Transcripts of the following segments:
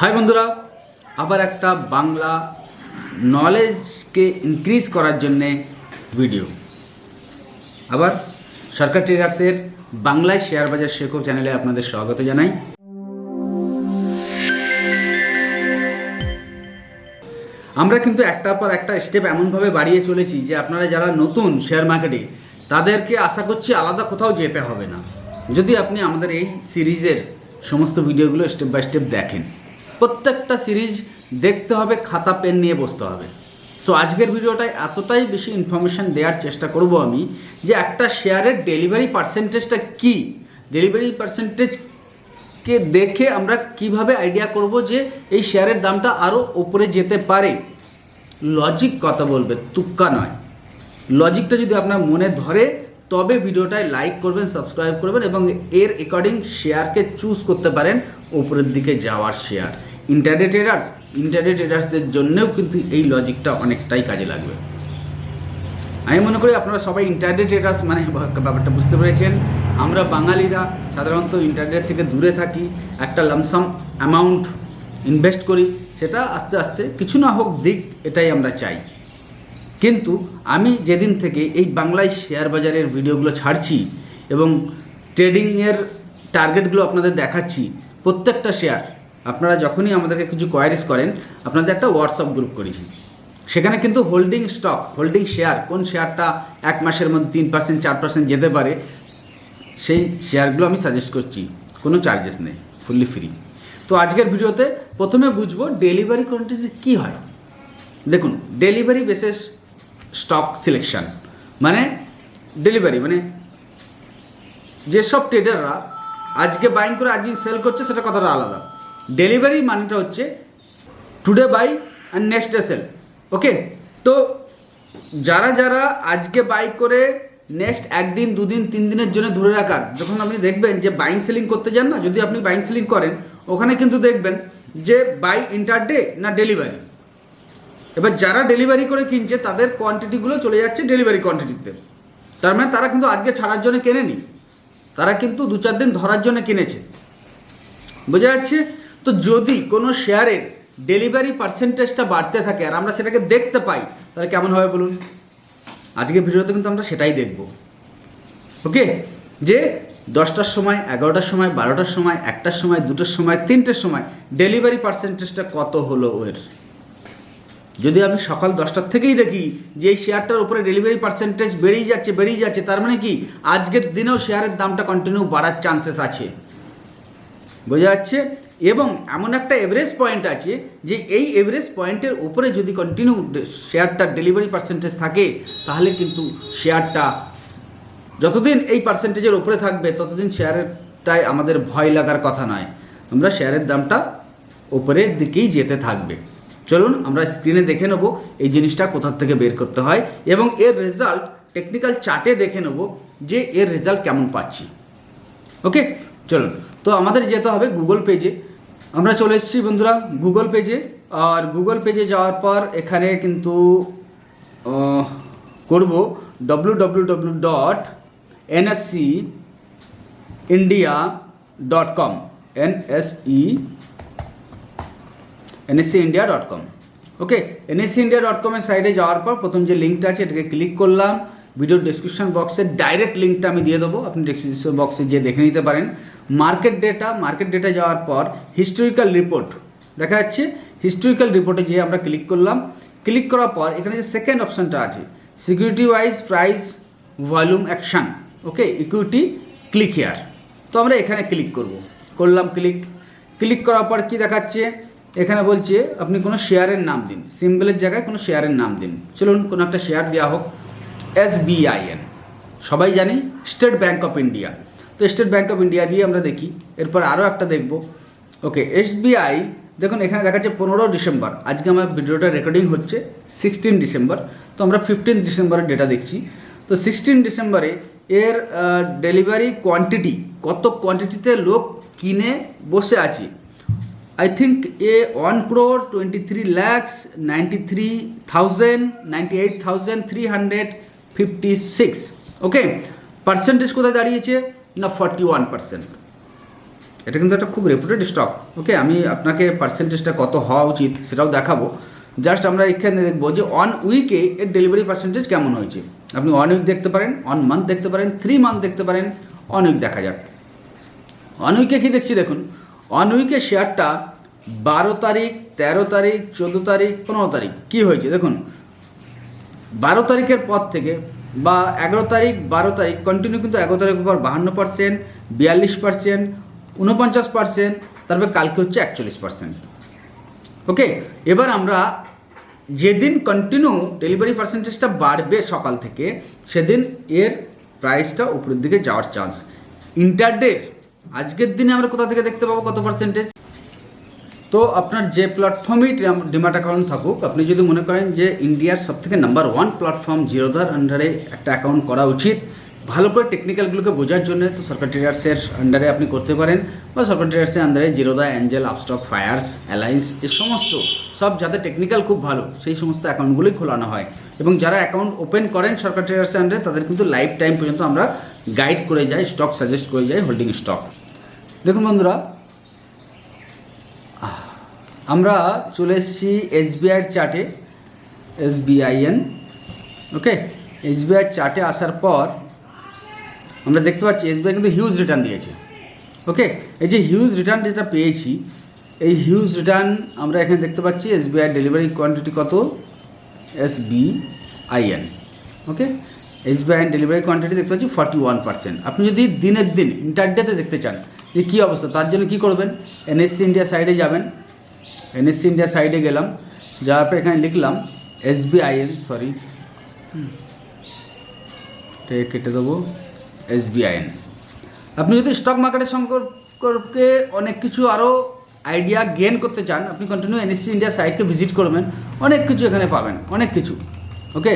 High বন্ধুরা, আবার একটা বাংলা নলেজকে ইনক্রিজ করার জন্যে ভিডিও আবার সরকার ট্রেডার্সের বাংলায় শেয়ার বাজার শেখো চ্যানেলে আপনাদের স্বাগত জানাই। আমরা কিন্তু একটার পর একটা স্টেপ এমনভাবে বাড়িয়ে চলেছি যে আপনারা যারা নতুন শেয়ার মার্কেটে তাদেরকে আশা করছি আলাদা কোথাও যেতে হবে না। যদি আপনি আমাদের এই সিরিজের সমস্ত ভিডিওগুলো স্টেপ বাই স্টেপ দেখেন। প্রত্যেকটা সিরিজ দেখতে হবে, খাতা, পেন নিয়ে বসতে হবে। তো আজকের ভিডিওটায় এতটাই বেশি ইনফরমেশান দেওয়ার চেষ্টা করব আমি যে একটা শেয়ারের ডেলিভারি পার্সেন্টেজটা কী? ডেলিভারি পার্সেন্টেজ কে দেখে আমরা কীভাবে আইডিয়া করব যে এই শেয়ারের দামটা আরও ওপরে যেতে পারে? লজিক কথা বলবে, তুক্কা নয়। লজিকটা যদি আপনার মনে ধরে, তবে ভিডিওটায় লাইক করবেন সাবস্ক্রাইব করবেন এবং এর অ্যাকর্ডিং শেয়ারকে চুজ করতে পারেন, ওপরের দিকে যাওয়ার শেয়ার ইন্টারনেট ট্রেডার্স ইন্টারনেট ট্রেডার্সদের জন্যেও কিন্তু এই লজিকটা অনেকটাই কাজে লাগবে। আমি মনে করি আপনারা সবাই ইন্টারনেট ট্রেডার্স মানে ব্যাপারটা বুঝতে পেরেছেন। আমরা বাঙালিরা সাধারণত ইন্টারনেট থেকে দূরে থাকি, একটা লামসাম অ্যামাউন্ট ইনভেস্ট করি, সেটা আস্তে আস্তে কিছু না হোক দিক এটাই আমরা চাই। কিন্তু আমি যেদিন থেকে এই বাংলায় শেয়ার বাজারের ভিডিওগুলো ছাড়ছি এবং ট্রেডিংয়ের টার্গেটগুলো আপনাদের দেখাচ্ছি, প্রত্যেকটা শেয়ার আপনারা যখনই আমাদেরকে কিছু কোয়ারিজ করেন, আপনাদের একটা হোয়াটসঅ্যাপ গ্রুপ করেছি। সেখানে কিন্তু হোল্ডিং স্টক হোল্ডিং শেয়ার কোন শেয়ারটা এক মাসের মধ্যে তিন পার্সেন্ট চার পার্সেন্ট যেতে পারে, সেই শেয়ারগুলো আমি সাজেস্ট করছি। কোনো চার্জেস নেই ফুললি ফ্রি তো আজকের ভিডিওতে প্রথমে বুঝব ডেলিভারি কোয়ান্টিটি কী হয়। দেখুন ডেলিভারি বেসেস স্টক সিলেকশন মানে ডেলিভারি মানে যেসব ট্রেডাররা আজকে বাইং করে আজকে সেল করছে, সেটা কথাটা আলাদা। ডেলিভারি মানেটা হচ্ছে today buy and next day sell okay তো যারা যারা আজকে বাই করে নেক্সট একদিন, দুদিন তিন দিনের জন্য ধরে রাখার, যখন আপনি দেখবেন যে বাইং সেলিং করতে যান না, যদি আপনি বাইং সেলিং করেন, ওখানে কিন্তু দেখবেন যে বাই ইন্টার ডে না ডেলিভারি এবার যারা ডেলিভারি করে কিনছে, তাদের কোয়ান্টিটিগুলো চলে যাচ্ছে ডেলিভারি কোয়ান্টিটিতে তার মানে তারা কিন্তু আজকে ছাড়ার জন্য কেনেনি, তারা কিন্তু দু চার দিন ধরার জন্য কিনেছে। বোঝা যাচ্ছে? তো যদি কোনো শেয়ারের ডেলিভারি পার্সেন্টেজটা বাড়তে থাকে আর আমরা সেটাকে দেখতে পাই, তাহলে কেমন হবে বলুন? আজকে ভিডিওতে কিন্তু আমরা সেটাই দেখব। ওকে? যে দশটার সময়, এগারোটার সময়, বারোটার সময়, একটার সময়, দুটোর সময়, তিনটের সময় ডেলিভারি পার্সেন্টেজটা কত হলো ওর? যদি আমি সকাল দশটার থেকেই দেখি যে এই শেয়ারটার উপরে ডেলিভারি পার্সেন্টেজ বেড়েই যাচ্ছে বেড়েই যাচ্ছে, তার মানে কি? আজকের দিনেও শেয়ারের দামটা কন্টিনিউ বাড়ার চান্সেস আছে। বোঝা যাচ্ছে? এবং এমন একটা এভারেজ পয়েন্ট আছে যে এই এভারেজ পয়েন্টের উপরে যদি কন্টিনিউ শেয়ারটার ডেলিভারি পার্সেন্টেজ থাকে, তাহলে কিন্তু শেয়ারটা যতদিন এই পার্সেন্টেজের উপরে থাকবে, ততদিন শেয়ারটায় আমাদের ভয় লাগার কথা নয়। আমরা শেয়ারের দামটা উপরের দিকেই যেতে থাকবে। চলুন আমরা স্ক্রিনে দেখে নেব এই জিনিসটা কোথার থেকে বের করতে হয় এবং এর রেজাল্ট টেকনিক্যাল চার্টে দেখে নেব যে এর রেজাল্ট কেমন পাচ্ছি। ওকে চলুন, তো আমাদের যেতে হবে গুগল পেজে আমরা চলে এসেছি বন্ধুরা গুগল পেজে আর গুগল পেজে যাওয়ার পর এখানে কিন্তু করব W W W dot NSC India dot com NSE NSC India dot com okay NSC India dot কমের সাইডে যাওয়ার পর প্রথম যে লিঙ্কটা আছে, এটাকে ক্লিক করলাম। ভিডিও ডিসক্রিপশন বক্সে ডাইরেক্ট লিঙ্কটা আমি দিয়ে দেবো। আপনি ডিসক্রিপশন বক্সে গিয়ে দেখে নিতে পারেন। মার্কেট ডেটা মার্কেট ডেটা যাওয়ার পর হিস্টোরিক্যাল রিপোর্ট দেখা যাচ্ছে হিস্টোরিক্যাল রিপোর্টে যেয়ে আমরা ক্লিক করলাম। ক্লিক করার পর এখানে যে সেকেন্ড অপশানটা আছে security wise price volume action okay equity click here তো আমরা এখানে ক্লিক করব। করলাম ক্লিক ক্লিক করার পর কি দেখাচ্ছে? এখানে বলছে, আপনি কোনো শেয়ারের নাম দিন। সিম্বলের জায়গায় কোনো শেয়ারের নাম দিন। চলুন কোনো একটা শেয়ার দেওয়া হোক। এস বিআইএন সবাই জানি স্টেট ব্যাঙ্ক অফ ইন্ডিয়া তো স্টেট ব্যাঙ্ক অফ ইন্ডিয়া দিয়ে আমরা দেখি, এরপর আরও একটা দেখব। ওকে এসবিআই দেখুন, এখানে দেখাচ্ছে পনেরো ডিসেম্বর। আজকে আমার ভিডিওটা রেকর্ডিং হচ্ছে সিক্সটিন ডিসেম্বর। তো আমরা ফিফটিন ডিসেম্বরের ডেটা দেখছি। তো সিক্সটিন ডিসেম্বরে এর ডেলিভারি কোয়ান্টিটি কত কোয়ান্টিটিতে লোক কিনে বসে আছে? I think a 1 crore 23 lakhs 93,000 98,356 okay percentage কোথায় দাঁড়িয়েছে? না ফর্টি ওয়ান পার্সেন্ট এটা কিন্তু একটা খুব রেপুটেড স্টক ওকে আমি আপনাকে পার্সেন্টেজটা কত হওয়া উচিত সেটাও দেখাবো। জাস্ট আমরা এখানে দেখব যে ওয়ান উইকে এর ডেলিভারি পার্সেন্টেজ কেমন হয়েছে। আপনি ওয়ান উইক দেখতে পারেন ওয়ান মান্থ দেখতে পারেন থ্রি মান্থ দেখতে পারেন ওয়ান উইক দেখা যাক। ওয়ান উইকে কী দেখছি দেখুন? ওয়ান উইকে শেয়ারটা বারো তারিখ তেরো তারিখ চোদ্দ তারিখ পনেরো তারিখ কী হয়েছে? দেখুন বারো তারিখের পর থেকে বা এগারো তারিখ, বারো তারিখ কন্টিনিউ কিন্তু এগারো তারিখের পর বাহান্ন পার্সেন্ট বিয়াল্লিশ পার্সেন্ট উনপঞ্চাশ পার্সেন্ট তারপরে কালকে হচ্ছে একচল্লিশ পার্সেন্ট ওকে এবার আমরা যেদিন কন্টিনিউ ডেলিভারি পার্সেন্টেজটা বাড়বে সকাল থেকে, সেদিন এর প্রাইসটা উপরের দিকে যাওয়ার চান্স ইন্টারডের আজকের দিনে আমরা কোথা থেকে দেখতে পাবো কত পার্সেন্টেজ তো আপনার যে প্ল্যাটফর্মেই ডিমাট অ্যাকাউন্ট থাকুক, আপনি যদি মনে করেন যে ইন্ডিয়ার সবথেকে নাম্বার ওয়ান প্ল্যাটফর্ম জিরোধার আন্ডারে একটা অ্যাকাউন্ট করা উচিত, ভালো করে টেকনিক্যালগুলোকে বোঝার জন্য তো সরকার ট্রেডার্সের আন্ডারে আপনি করতে পারেন বা সরকার ট্রেডার্সের আন্ডারে Zerodha Angel Upstox Fyers Alliance এ সমস্ত সব যাদের টেকনিক্যাল খুব ভালো, সেই সমস্ত অ্যাকাউন্টগুলোই খোলানো হয়। এবং যারা অ্যাকাউন্ট ওপেন করেন সরকার ট্রেডার্সের আন্ডারে তাদের কিন্তু লাইফ টাইম পর্যন্ত আমরা গাইড করে যাই স্টক সাজেস্ট করে যাই হোল্ডিং স্টক দেখুন বন্ধুরা আমরা চলে এসেছি এসবিআইয়ের চার্টে এসবিআইএন ওকে এসবিআই চার্টে আসার পর আমরা দেখতে পাচ্ছি এসবিআই কিন্তু হিউজ রিটার্ন দিয়েছে ওকে এই যে হিউজ রিটার্ন যেটা পেয়েছি, এই হিউজ রিটার্ন আমরা এখানে দেখতে পাচ্ছি এসবিআই ডেলিভারি কোয়ান্টিটি কত? SBIN okay SBI delivery quantity দেখতে পাচ্ছি ফর্টি ওয়ান পার্সেন্ট আপনি যদি দিনের দিন ইন্টারডেতে দেখতে চান যে কী অবস্থা, তার জন্য কী করবেন? এনএসসি ইন্ডিয়া সাইডে যাবেন এনএসসি ইন্ডিয়া সাইডে গেলাম, যাওয়ার পর এখানে লিখলাম এসবিআইএন সরি কেটে দেবো এসবিআইএন আপনি যদি স্টক মার্কেটের সম্পর্কে অনেক কিছু আরও আইডিয়া গেন করতে চান, আপনি কন্টিনিউ এনএসসি ইন্ডিয়া সাইটকে ভিজিট করবেন, অনেক কিছু এখানে পাবেন, অনেক কিছু ওকে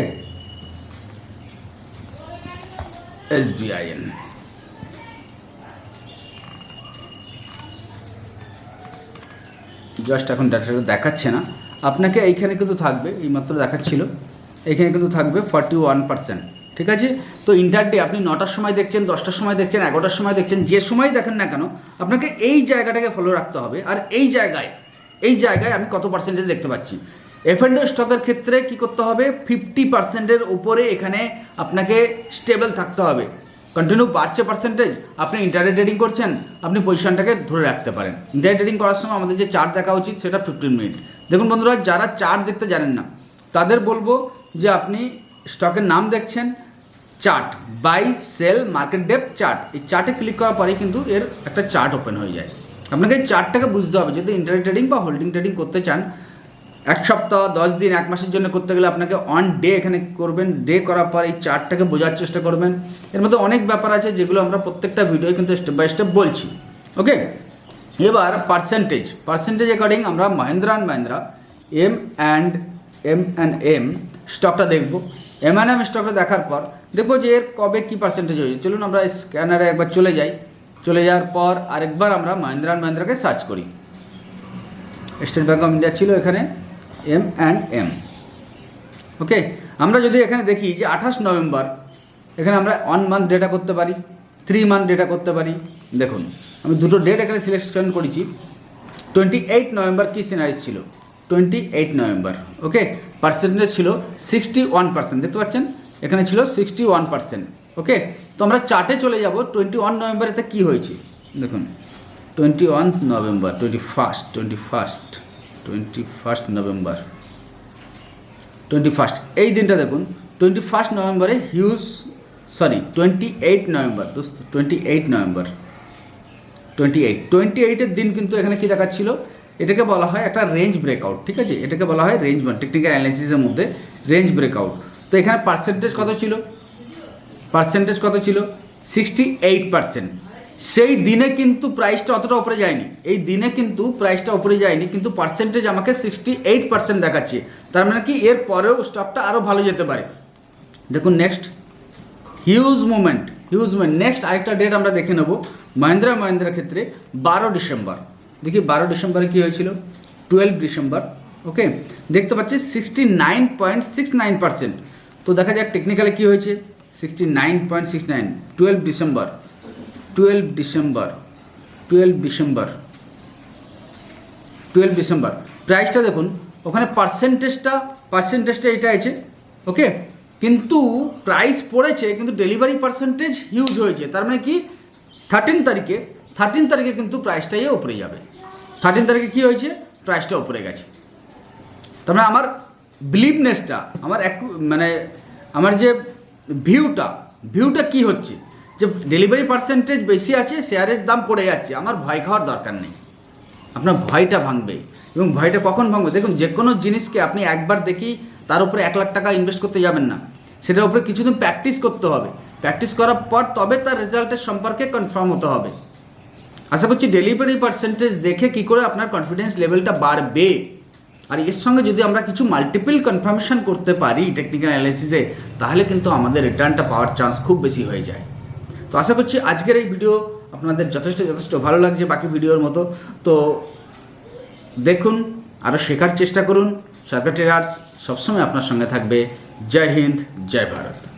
এসবিআইএন জাস্ট এখন ডাটাটা দেখাচ্ছে না। আপনাকে এইখানে কিন্তু থাকবে, এইমাত্র দেখাচ্ছিল, এইখানে কিন্তু থাকবে ফর্টি ওয়ান পার্সেন্ট ঠিক আছে? তো ইন্টারডে আপনি নটার সময় দেখছেন, দশটার সময় দেখছেন, এগারোটার সময় দেখছেন, যে সময় দেখেন না কেন, আপনাকে এই জায়গাটাকে ফলো রাখতে হবে। আর এই জায়গায় এই জায়গায় আমি কত পার্সেন্টেজ দেখতে পাচ্ছি? এফ অ্যান্ড স্টকের ক্ষেত্রে কি করতে হবে? ফিফটি পার্সেন্টের উপরে এখানে আপনাকে স্টেবল থাকতে হবে। কন্টিনিউ বাড়ছে পার্সেন্টেজ আপনি ইন্টারনেট ট্রেডিং করছেন, আপনি পজিশনটাকে ধরে রাখতে পারেন। ইন্টারনেট ট্রেডিং করার সময় আমাদের যে চার্ট দেখা উচিত, সেটা ফিফটিন মিনিট দেখুন বন্ধুরা, যারা চার্ট দেখতে জানেন না, তাদের বলব যে আপনি স্টকের নাম দেখছেন chart buy sell market depth chart এই চার্টে ক্লিক করার পরেই কিন্তু এর একটা চার্ট ওপেন হয়ে যায়। আপনাকে চার্টটাকে বুঝতে হবে, যদি ইন্টারনেট ট্রেডিং বা হোল্ডিং ট্রেডিং করতে চান এক সপ্তাহ, দশ দিন, এক মাসের জন্য করতে গেলে আপনাকে অন ডে এখানে করবেন। ডে করার পর এই চার্টটাকে বোঝার চেষ্টা করবেন। এর মধ্যে অনেক ব্যাপার আছে যেগুলো আমরা প্রত্যেকটা ভিডিও কিন্তু স্টেপ বাই স্টেপ বলছি। ওকে এবার পার্সেন্টেজ পার্সেন্টেজ অ্যাকর্ডিং আমরা Mahindra and Mahindra M and M and M স্টকটা দেখব। এম অ্যান্ড এম স্টকটা দেখার পর দেখব যে এর কবে কী পার্সেন্টেজ হয়েছে। চলুন আমরা স্ক্যানারে একবার চলে যাই। চলে যাওয়ার পর আরেকবার আমরা মহেন্দ্রা অ্যান্ড মহেন্দ্রাকে সার্চ করি। স্টেট ব্যাঙ্ক অফ ইন্ডিয়া ছিল এখানে। এম অ্যান্ড এম ওকে আমরা যদি এখানে দেখি যে আঠাশ নভেম্বর, এখানে আমরা ওয়ান মান্থ ডেটা করতে পারি থ্রি মান্থ ডেটা করতে পারি। দেখুন, আমি দুটো ডেট এখানে সিলেকশন করেছি। টোয়েন্টি এইট নভেম্বর কী সিনারিজ ছিল? Twenty eight November okay percentage ছিল সিক্সটি ওয়ান পার্সেন্ট দেখতে পাচ্ছেন? এখানে ছিল সিক্সটি ওয়ান পার্সেন্ট ওকে তো আমরা চার্টে চলে যাব টোয়েন্টি ওয়ান নভেম্বরেতে কী হয়েছে? দেখুন twenty one November twenty first twenty first twenty first November twenty first এই দিনটা দেখুন টোয়েন্টি ফার্স্ট নভেম্বরে huge sorry twenty eight November দোস্ত twenty eight November twenty eight twenty এইটের দিন কিন্তু এখানে কী দেখাচ্ছিল? এটাকে বলা হয় একটা রেঞ্জ ব্রেকআউট ঠিক আছে? এটাকে বলা হয় রেঞ্জ টেকনিক্যাল অ্যানালিসিসের মধ্যে রেঞ্জ ব্রেকআউট তো এখানে পার্সেন্টেজ কত ছিল? পার্সেন্টেজ কত ছিল? সিক্সটি এইট পার্সেন্ট সেই দিনে কিন্তু প্রাইসটা অতটা উপরে যায়নি। এই দিনে কিন্তু প্রাইসটা উপরে যায়নি, কিন্তু পার্সেন্টেজ আমাকে সিক্সটি এইট পার্সেন্ট দেখাচ্ছে। তার মানে কি? এর পরেও স্টকটা আরও ভালো যেতে পারে। দেখুন next huge movement huge movement next আরেকটা ডেট আমরা দেখে নেব। মহেন্দ্রা মহেন্দ্রার ক্ষেত্রে বারো ডিসেম্বর। দেখি বারো ডিসেম্বরে কী হয়েছিল? টুয়েলভ ডিসেম্বর ওকে দেখতে পাচ্ছি sixty nine point six nine percent তো দেখা যাক টেকনিক্যালি কী হয়েছে? Sixty nine point six nine twelve December. Twelve December twelve December twelve December প্রাইসটা দেখুন, ওখানে পার্সেন্টেজটা পার্সেন্টেজটা এটা আছে ওকে কিন্তু প্রাইস পড়েছে, কিন্তু ডেলিভারি পার্সেন্টেজ হিউজ হয়েছে। তার মানে কি? থার্টিন তারিখে থার্টিন তারিখে কিন্তু প্রাইসটাই ওপরে যাবে। থার্টিন তারিখে কী হয়েছে? প্রাইসটা ওপরে গেছে। তার মানে আমার বিলিভনেসটা আমার এক মানে আমার যে ভিউটা ভিউটা কি হচ্ছে? যে ডেলিভারি পার্সেন্টেজ বেশি আছে শেয়ারের দাম পড়ে যাচ্ছে। আমার ভয় খাওয়ার দরকার নেই। আপনার ভয়টা ভাঙবে। এবং ভয়টা কখন ভাঙবে? দেখুন, যে কোনো জিনিসকে আপনি একবার দেখি তার উপরে এক লাখ টাকা ইনভেস্ট করতে যাবেন না। সেটার উপরে কিছুদিন প্র্যাকটিস করতে হবে। প্র্যাকটিস করার পর তবে তার রেজাল্টের সম্পর্কে কনফার্ম হতে হবে। আশা করছি ডেলিভারি পার্সেন্টেজ দেখে কি করে আপনার কনফিডেন্স লেভেলটা বাড়বে। আর এর সঙ্গে যদি আমরা কিছু মাল্টিপল কনফার্মেশন করতে পারি টেকনিক্যাল অ্যানালিসিসে তাহলে কিন্তু আমাদের রিটার্নটা পাওয়ার চান্স খুব বেশি হয়ে যায়। তো আশা করছি আজকের এই ভিডিও আপনাদের যথেষ্ট যথেষ্ট ভালো লাগছে বাকি ভিডিওর মতো। তো দেখুন আরও শেখার চেষ্টা করুন। সরকার ট্রেডার্স সবসময় আপনার সঙ্গে থাকবে। জয় হিন্দ, জয় ভারত।